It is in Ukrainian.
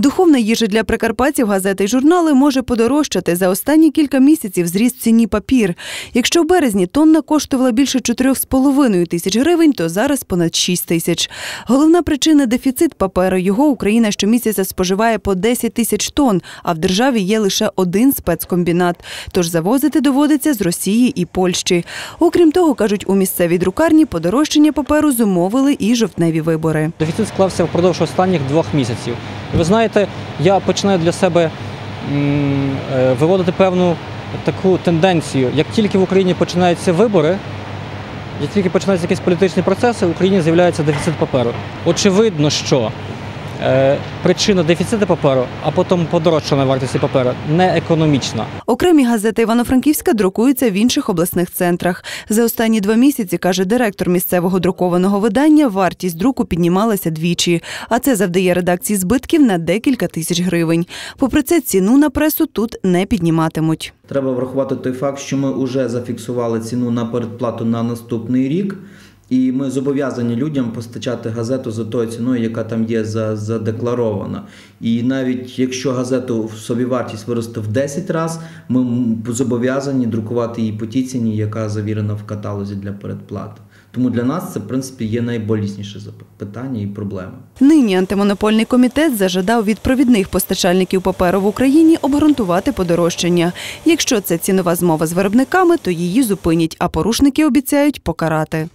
Духовна їжа для прикарпатців газети й журнали може подорожчати. За останні кілька місяців зріс ціні папір. Якщо в березні тонна коштувала більше 4,5 тисяч гривень, то зараз понад 6 тисяч. Головна причина – дефіцит паперу. Його Україна щомісяця споживає по 10 тисяч тонн, а в державі є лише один спецкомбінат. Тож завозити доводиться з Росії і Польщі. Окрім того, кажуть, у місцевій друкарні подорожчання паперу зумовили і жовтневі вибори. Дефіцит склався впродовж останніх двох місяців. Ви знаєте, я починаю для себе е, виводити певну таку тенденцію. Як тільки в Україні починаються вибори, як тільки починаються якісь політичні процеси, в Україні з'являється дефіцит паперу. Очевидно, що причина дефіциту паперу, а потім подорожчана вартості паперу не економічна. Окремі газети Івано-Франківська друкуються в інших обласних центрах. За останні два місяці, каже директор місцевого друкованого видання, вартість друку піднімалася двічі, а це завдає редакції збитків на декілька тисяч гривень. Попри це, ціну на пресу тут не підніматимуть. Треба врахувати той факт, що ми вже зафіксували ціну на передплату на наступний рік, і ми зобов'язані людям постачати газету за тою ціною, яка там є за- задекларована. І навіть якщо газету в собівартість виросте в 10 разів, ми зобов'язані друкувати її по тій ціні, яка завірена в каталозі для передплати. Тому для нас це, в принципі, є найболісніше питання і проблема. Нині антимонопольний комітет зажадав від провідних постачальників паперу в Україні обґрунтувати подорожчання. Якщо це цінова змова з виробниками, то її зупинять, а порушники обіцяють покарати.